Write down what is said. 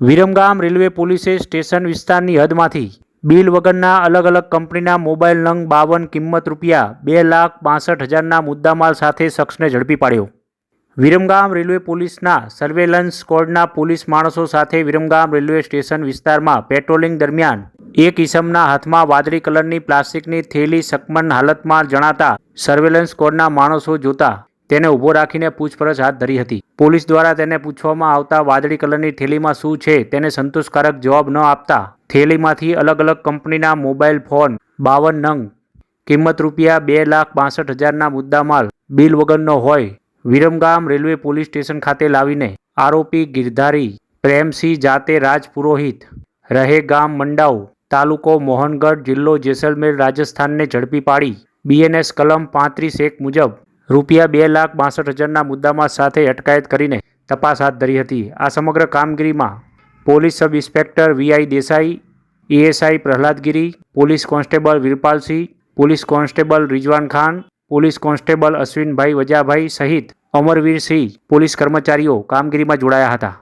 Viramgam railway પોલીસે station વિસ્તારની હદમાંથી bill વગરના અલગ અલગ કંપનીના મોબાઈલ નંગ બાવન કિંમત રૂપિયા બે લાખ બાસઠ હજારના મુદ્દામાલ સાથે શખ્સને ઝડપી પાડ્યો. વિરમગામ રેલવે પોલીસના સર્વેલન્સ સ્કોડના પોલીસ માણસો સાથે વિરમગામ રેલવે સ્ટેશન વિસ્તારમાં પેટ્રોલિંગ દરમિયાન એક ઇસમના હાથમાં વાદળી કલરની પ્લાસ્ટિકની થેલી, સકમન હાલતમાં જણાતા સર્વેલન્સ સ્કોડના માણસો જોતા તેને ઊભો રાખીને પૂછપરછ હાથ ધરી હતી. પોલીસ દ્વારા તેને પૂછવામાં આવતા વાદળી કલરની થેલીમાં શું છે તેને સંતોષકારક જવાબ ન આપતા થેલીમાંથી અલગ અલગ કંપનીના મોબાઈલ ફોન, બાવન નંગ, કિંમત રૂપિયા બે લાખ બાસઠ હજારના મુદ્દામાલ, બિલ વગરનો હોય, વિરમગામ રેલવે પોલીસ સ્ટેશન ખાતે લાવીને, આરોપી ગિરધારી, પ્રેમસિંહ જાતે રાજપુરોહિત, રહે ગામ મંડાઉ તાલુકો મોહનગઢ જિલ્લો જેસલમેર રાજસ્થાનને ઝડપી પાડી, બીએનએસ કલમ પાંત્રીસ એક મુજબ રૂપિયા બે લાખ બાસઠ હજારના મુદ્દામાં સાથે અટકાયત કરીને તપાસ હાથ ધરી હતી. આ સમગ્ર કામગીરીમાં police sub inspector VI Desai, ASI Prahladgiri police constable Veerpalsinh police constable Rizwan Khan, police constable Ashwinbhai Vajabhai સહિત અમરવીરસિંહ પોલીસ કર્મચારીઓ કામગીરીમાં જોડાયા હતા.